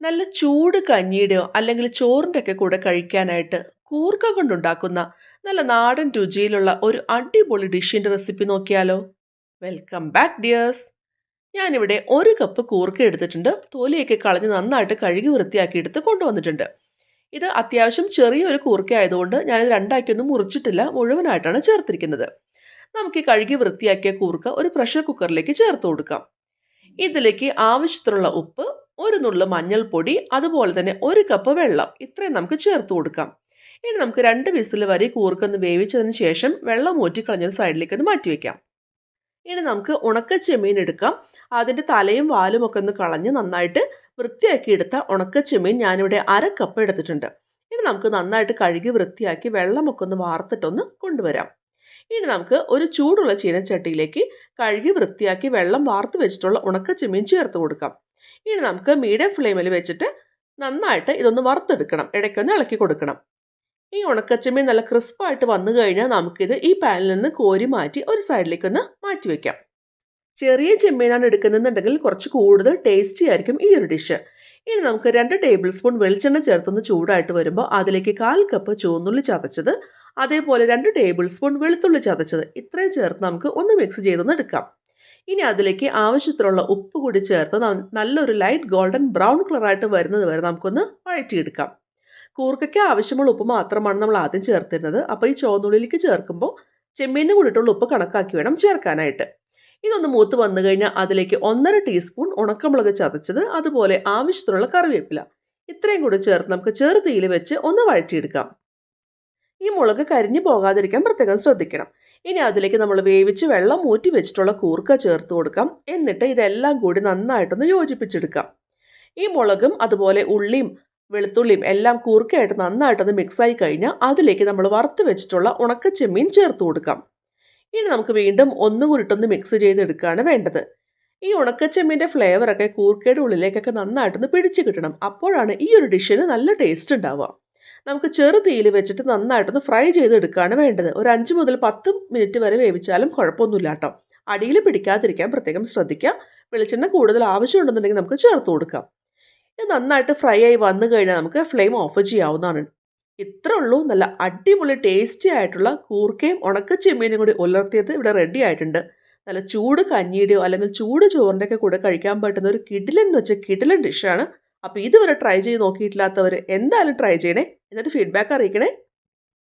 നല്ല ചൂട് കഞ്ഞിയുടെയോ അല്ലെങ്കിൽ ചോറിന്റെ ഒക്കെ കൂടെ കഴിക്കാനായിട്ട് കൂർക്ക കൊണ്ടുണ്ടാക്കുന്ന നല്ല നാടൻ രുചിയിലുള്ള ഒരു അടിപൊളി ഡിഷിന്റെ റെസിപ്പി നോക്കിയാലോ? Welcome back dears. ഞാനിവിടെ ഒരു കപ്പ് കൂർക്ക എടുത്തിട്ടുണ്ട്. തോലിയൊക്കെ കളഞ്ഞ് നന്നായിട്ട് കഴുകി വൃത്തിയാക്കി എടുത്ത് കൊണ്ടുവന്നിട്ടുണ്ട്. ഇത് അത്യാവശ്യം ചെറിയൊരു കൂർക്ക ആയതുകൊണ്ട് ഞാനിത് രണ്ടാക്കിയൊന്നും മുറിച്ചിട്ടില്ല. മുഴുവനായിട്ടാണ് ചേർത്തിരിക്കുന്നത്. നമുക്ക് ഈ കഴുകി വൃത്തിയാക്കിയ കൂർക്ക ഒരു പ്രഷർ കുക്കറിലേക്ക് ചേർത്ത് കൊടുക്കാം. ഇതിലേക്ക് ആവശ്യത്തിനുള്ള ഉപ്പ് ഒരു നുള്ളു മഞ്ഞൾപ്പൊടി അതുപോലെ തന്നെ ഒരു കപ്പ് വെള്ളം ഇത്രയും നമുക്ക് ചേർത്ത് കൊടുക്കാം. ഇനി നമുക്ക് രണ്ട് വിസിൽ വരെ കൂർക്കൊന്ന് വേവിച്ചതിന് ശേഷം വെള്ളം ഊറ്റിക്കളഞ്ഞൊരു സൈഡിലേക്ക് ഒന്ന് മാറ്റി വെക്കാം. ഇനി നമുക്ക് ഉണക്ക ചെമ്മീൻ എടുക്കാം. അതിന്റെ തലയും വാലും ഒക്കെ ഒന്ന് കളഞ്ഞ് നന്നായിട്ട് വൃത്തിയാക്കി എടുത്ത ഉണക്ക ചെമ്മീൻ ഞാനിവിടെ അര കപ്പ് എടുത്തിട്ടുണ്ട്. ഇനി നമുക്ക് നന്നായിട്ട് കഴുകി വൃത്തിയാക്കി വെള്ളമൊക്കെ ഒന്ന് വാർത്തിട്ടൊന്ന് കൊണ്ടുവരാം. ഇനി നമുക്ക് ഒരു ചൂടുള്ള ചീനച്ചട്ടിയിലേക്ക് കഴുകി വൃത്തിയാക്കി വെള്ളം വാർത്ത് വെച്ചിട്ടുള്ള ഉണക്ക ചെമ്മീൻ ചേർത്ത് കൊടുക്കാം. ഇനി നമുക്ക് മീഡിയം ഫ്ലെയിമിൽ വെച്ചിട്ട് നന്നായിട്ട് ഇതൊന്ന് വറുത്തെടുക്കണം. ഇടയ്ക്കൊന്ന് ഇളക്കി കൊടുക്കണം. ഈ ഉണക്കച്ചമ്മീൻ നല്ല ക്രിസ്പായിട്ട് വന്നു കഴിഞ്ഞാൽ നമുക്കിത് ഈ പാനിൽ നിന്ന് കോരി മാറ്റി ഒരു സൈഡിലേക്ക് ഒന്ന് മാറ്റി വെക്കാം. ചെറിയ ചെമ്മീനാണ് എടുക്കുന്നതെന്നുണ്ടെങ്കിൽ കുറച്ച് കൂടുതൽ ടേസ്റ്റി ആയിരിക്കും ഈ ഒരു ഡിഷ് ഇനി നമുക്ക് രണ്ട് ടേബിൾ സ്പൂൺ വെളിച്ചെണ്ണ ചേർത്തൊന്ന് ചൂടായിട്ട് വരുമ്പോൾ അതിലേക്ക് കാൽ കപ്പ് ചുവന്നുള്ളി ചതച്ചത് അതേപോലെ രണ്ട് ടേബിൾ സ്പൂൺ വെളുത്തുള്ളി ചതച്ചത് ഇത്രയും ചേർത്ത് നമുക്ക് ഒന്ന് മിക്സ് ചെയ്തൊന്ന് എടുക്കാം. ഇനി അതിലേക്ക് ആവശ്യത്തിനുള്ള ഉപ്പ് കൂടി ചേർത്ത് നല്ലൊരു ലൈറ്റ് ഗോൾഡൻ ബ്രൗൺ കളറായിട്ട് വരുന്നത് വരെ നമുക്കൊന്ന് വഴറ്റിയെടുക്കാം. കൂർക്കയ്ക്ക് ആവശ്യമുള്ള ഉപ്പ് മാത്രമാണ് നമ്മൾ ആദ്യം ചേർത്തിരുന്നത്. അപ്പോൾ ഈ ചോന്നുള്ളിലേക്ക് ചേർക്കുമ്പോൾ ചെമ്മീന്റെ കൂടിയിട്ടുള്ള ഉപ്പ് കണക്കാക്കി വേണം ചേർക്കാനായിട്ട്. ഇതൊന്ന് മൂത്ത് വന്നു കഴിഞ്ഞാൽ അതിലേക്ക് ഒന്നര ടീസ്പൂൺ ഉണക്കമുളക് ചതച്ചത് അതുപോലെ ആവശ്യത്തിനുള്ള കറിവേപ്പില. ഇത്രയും കൂടി ചേർത്ത് നമുക്ക് ചെറുതീയിൽ വെച്ച് ഒന്ന് വഴറ്റിയെടുക്കാം. മുളക് കരിഞ്ഞു പോകാതിരിക്കാൻ പ്രത്യേകം ശ്രദ്ധിക്കണം. ഇനി അതിലേക്ക് നമ്മൾ വേവിച്ച് വെള്ളം ഊറ്റി വെച്ചിട്ടുള്ള കൂർക്ക ചേർത്ത് കൊടുക്കാം. എന്നിട്ട് ഇതെല്ലാം കൂടി നന്നായിട്ടൊന്ന് യോജിപ്പിച്ചെടുക്കാം. ഈ മുളകും അതുപോലെ ഉള്ളിയും വെളുത്തുള്ളിയും എല്ലാം കൂർക്കയായിട്ട് നന്നായിട്ടൊന്ന് മിക്സായി കഴിഞ്ഞാൽ അതിലേക്ക് നമ്മൾ വറുത്ത് വെച്ചിട്ടുള്ള ഉണക്ക ചെമ്മീൻ ചേർത്ത് കൊടുക്കാം. ഇനി നമുക്ക് വീണ്ടും ഒന്നുകൂടിട്ടൊന്ന് മിക്സ് ചെയ്തെടുക്കുകയാണ് വേണ്ടത്. ഈ ഉണക്കച്ചെമ്മീന്റെ ഫ്ലേവറൊക്കെ കൂർക്കയുടെ ഉള്ളിലേക്കൊക്കെ നന്നായിട്ടൊന്ന് പിടിച്ചു കിട്ടണം. അപ്പോഴാണ് ഈ ഒരു ഡിഷിന് നല്ല ടേസ്റ്റ് ഉണ്ടാവുക. നമുക്ക് ചെറു തീയിൽ വെച്ചിട്ട് നന്നായിട്ടൊന്ന് ഫ്രൈ ചെയ്തെടുക്കുകയാണ് വേണ്ടത്. ഒരു അഞ്ച് മുതൽ പത്ത് മിനിറ്റ് വരെ വേവിച്ചാലും കുഴപ്പമൊന്നുമില്ല കേട്ടോ. അടിയിൽ പിടിക്കാതിരിക്കാൻ പ്രത്യേകം ശ്രദ്ധിക്കുക. വെളിച്ചെണ്ണ കൂടുതൽ ആവശ്യമുണ്ടെന്നുണ്ടെങ്കിൽ നമുക്ക് ചേർത്ത് കൊടുക്കാം. ഇത് നന്നായിട്ട് ഫ്രൈ ആയി വന്നു കഴിഞ്ഞാൽ നമുക്ക് ഫ്ലെയിം ഓഫ് ചെയ്യാവുന്നതാണ്. ഇത്ര ഉള്ളൂ. നല്ല അടിപൊളി ടേസ്റ്റി ആയിട്ടുള്ള കൂർക്കയും ഉണക്ക ചെമ്മീനും കൂടി ഉലർത്തിയത് ഇവിടെ റെഡി ആയിട്ടുണ്ട്. നല്ല ചൂട് കഞ്ഞിയുടെയോ അല്ലെങ്കിൽ ചൂട് ചോറിന്റെ ഒക്കെ കൂടെ കഴിക്കാൻ പറ്റുന്ന ഒരു കിഡിലെന്ന് വെച്ചാൽ കിഡിലൻ ഡിഷാണ് അപ്പോൾ ഇതുവരെ ട്രൈ ചെയ്ത് നോക്കിയിട്ടില്ലാത്തവർ എന്തായാലും ട്രൈ ചെയ്യണേ. എന്നിട്ട് ഫീഡ്ബാക്ക് അറിയിക്കണേ.